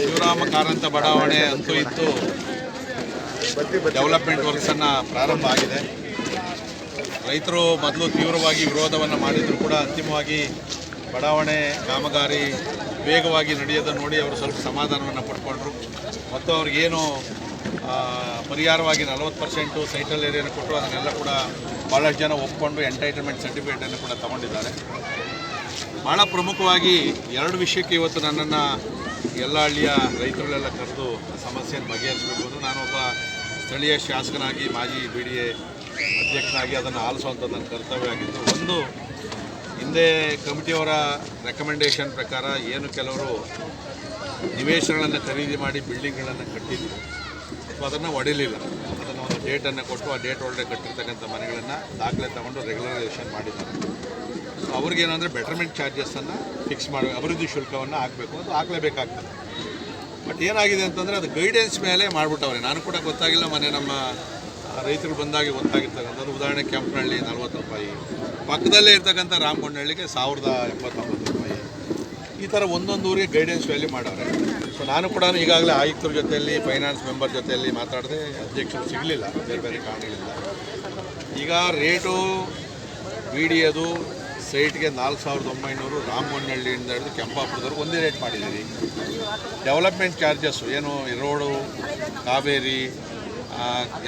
ಶಿವರಾಮ ಕಾರಂತ ಬಡಾವಣೆ ಅಂತೂ ಇತ್ತು ಡೆವಲಪ್ಮೆಂಟ್ ವರ್ಕ್ಸನ್ನು ಪ್ರಾರಂಭ ಆಗಿದೆ. ರೈತರು ಮೊದಲು ತೀವ್ರವಾಗಿ ವಿರೋಧವನ್ನು ಮಾಡಿದರೂ ಕೂಡ ಅಂತಿಮವಾಗಿ ಬಡಾವಣೆ ಕಾಮಗಾರಿ ವೇಗವಾಗಿ ನಡೆಯೋದನ್ನು ನೋಡಿ ಅವರು ಸ್ವಲ್ಪ ಸಮಾಧಾನವನ್ನು ಪಡ್ಕೊಂಡ್ರು. ಮತ್ತು ಅವ್ರಿಗೇನು ಪರಿಹಾರವಾಗಿ ನಲವತ್ತು ಪರ್ಸೆಂಟು ಸೈಟಲ್ ಏರಿಯಾನ ಕೊಟ್ಟು ಅದನ್ನೆಲ್ಲ ಕೂಡ ಭಾಳಷ್ಟು ಜನ ಒಪ್ಕೊಂಡು ಎಂಟೈಟಲ್ಮೆಂಟ್ ಸರ್ಟಿಫಿಕೇಟನ್ನು ಕೂಡ ತಗೊಂಡಿದ್ದಾರೆ. ಭಾಳ ಪ್ರಮುಖವಾಗಿ ಎರಡು ವಿಷಯಕ್ಕೆ ಇವತ್ತು ನನ್ನನ್ನು ಎಲ್ಲ ಹಳ್ಳಿಯ ರೈತರುಗಳೆಲ್ಲ ಕರೆದು ಸಮಸ್ಯೆಯನ್ನು ಬಗೆಹರಿಸಬೇಕು ಅಂದರೆ ನಾನೊಬ್ಬ ಸ್ಥಳೀಯ ಶಾಸಕನಾಗಿ, ಮಾಜಿ ಬಿ ಡಿ ಎ ಅಧ್ಯಕ್ಷನಾಗಿ ಅದನ್ನು ಆಲಿಸುವಂಥ ನನ್ನ ಕರ್ತವ್ಯ ಆಗಿತ್ತು ಒಂದು ಹಿಂದೆ ಕಮಿಟಿಯವರ ರೆಕಮೆಂಡೇಷನ್ ಪ್ರಕಾರ ಏನು ಕೆಲವರು ನಿವೇಶನಗಳನ್ನು ಖರೀದಿ ಮಾಡಿ ಬಿಲ್ಡಿಂಗ್ಗಳನ್ನು ಕಟ್ಟಿದ್ರು. ಅಥವಾ ಅದನ್ನು ಒಡಿಲಿಲ್ಲ ಅದನ್ನು ಒಂದು ಡೇಟನ್ನು ಕೊಟ್ಟು ಆ ಡೇಟ್ ಒಳಗಡೆ ಕಟ್ಟಿರ್ತಕ್ಕಂಥ ಮನೆಗಳನ್ನು ದಾಖಲೆ ತಗೊಂಡು ರೆಗ್ಯುಲರೈಸೇಷನ್ ಮಾಡಿದ್ದಾರೆ. ಅವ್ರಿಗೇನಂದರೆ ಬೆಟರ್ಮೆಂಟ್ ಚಾರ್ಜಸ್ಸನ್ನು ಫಿಕ್ಸ್ ಮಾಡಿ, ಅಭಿವೃದ್ಧಿ ಶುಲ್ಕವನ್ನು ಹಾಕಬೇಕು ಅದು ಹಾಕಲೇಬೇಕಾಗ್ತದೆ. ಬಟ್ ಏನಾಗಿದೆ ಅಂತಂದರೆ ಅದು ಗೈಡೆನ್ಸ್ ಮೇಲೆ ಮಾಡಿಬಿಟ್ಟವ್ರೆ. ನಾನು ಕೂಡ ಗೊತ್ತಾಗಿಲ್ಲ ಮನೆ ನಮ್ಮ ರೈತರು ಬಂದಾಗ ಗೊತ್ತಾಗಿರ್ತಕ್ಕಂಥದ್ದು. ಉದಾಹರಣೆ ಕೆಂಪನಹಳ್ಳಿ ನಲ್ವತ್ತು ರೂಪಾಯಿ. ಪಕ್ಕದಲ್ಲೇ ಇರ್ತಕ್ಕಂಥ ರಾಮಗೊಂಡಹಳ್ಳಿಗೆ ಸಾವಿರದ ಎಪ್ಪತ್ತೊಂಬತ್ತು ರೂಪಾಯಿ. ಈ ಥರ ಒಂದೊಂದು ಊರಿಗೆ ಗೈಡೆನ್ಸ್ ವ್ಯಾಲ್ಯೂ ಮಾಡವ್ರೆ. ಸೊ ನಾನು ಕೂಡ ಈಗಾಗಲೇ ಆಯುಕ್ತರ ಜೊತೆಯಲ್ಲಿ ಫೈನಾನ್ಸ್ ಮೆಂಬರ್ ಜೊತೆಯಲ್ಲಿ ಮಾತಾಡಿದೆ, ಅಧ್ಯಕ್ಷರು ಸಿಗಲಿಲ್ಲ, ಬೇರೆ ಬೇರೆ ಕಾರಣಗಳಿಂದ. ಈಗ ರೇಟು ಬಿ ಸೈಟ್ಗೆ ನಾಲ್ಕು ಸಾವಿರದ ಒಂಬೈನೂರು ರಾಮಗೊಂಡಹಳ್ಳಿಯಿಂದ ಹಿಡಿದು ಕೆಂಪಾಪುರದವರೆಗೂ ಒಂದೇ ರೇಟ್ ಮಾಡಿದ್ದೀರಿ. ಡೆವಲಪ್ಮೆಂಟ್ ಚಾರ್ಜಸ್ಸು ಏನು ರೋಡು ಕಾವೇರಿ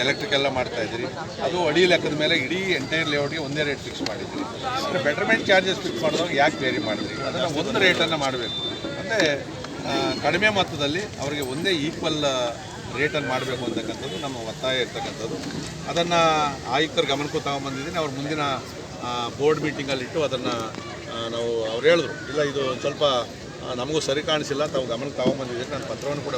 ಎಲೆಕ್ಟ್ರಿಕ್ ಎಲ್ಲ ಮಾಡ್ತಾ ಇದ್ದೀರಿ. ಅದು ಅಡಿ ಲೆಕ್ಕದ ಮೇಲೆ ಇಡೀ ಎಂಟೈರ್ ಲೇಔಟ್ಗೆ ಒಂದೇ ರೇಟ್ ಫಿಕ್ಸ್ ಮಾಡಿದ್ದೀರಿ. ಅಂದರೆ ಬೆಟರ್ಮೆಂಟ್ ಚಾರ್ಜಸ್ ಫಿಕ್ಸ್ ಮಾಡಿದಾಗ ಯಾಕೆ ಬೇರೆ ಮಾಡಿದ್ರಿ? ಅದನ್ನು ಒಂದು ರೇಟನ್ನು ಮಾಡಬೇಕು. ಅಂದರೆ ಕಡಿಮೆ ಮೊತ್ತದಲ್ಲಿ ಅವರಿಗೆ ಒಂದೇ ಈಕ್ವಲ್ ರೇಟನ್ನು ಮಾಡಬೇಕು ಅಂತಕ್ಕಂಥದ್ದು ನಮ್ಮ ಒತ್ತಾಯ ಇರ್ತಕ್ಕಂಥದ್ದು. ಅದನ್ನು ಆಯುಕ್ತರ ಗಮನಕ್ಕೂ ತಗೊಂಬಂದಿದ್ದೀನಿ. ಅವ್ರ ಮುಂದಿನ ಬೋರ್ಡ್ ಮೀಟಿಂಗಲ್ಲಿಟ್ಟು ಅದನ್ನು ನಾವು ಅವ್ರು ಹೇಳಿದ್ರು. ಇಲ್ಲ ಇದು ಸ್ವಲ್ಪ ಆ, ನಮಗೂ ಸರಿ ಕಾಣಿಸಿಲ್ಲ ತಾವು ಗಮನಕ್ಕೆ ತಗೊಂಬಂದಿದ್ದೀರಿ ನಾನು ಪತ್ರವನ್ನು ಕೂಡ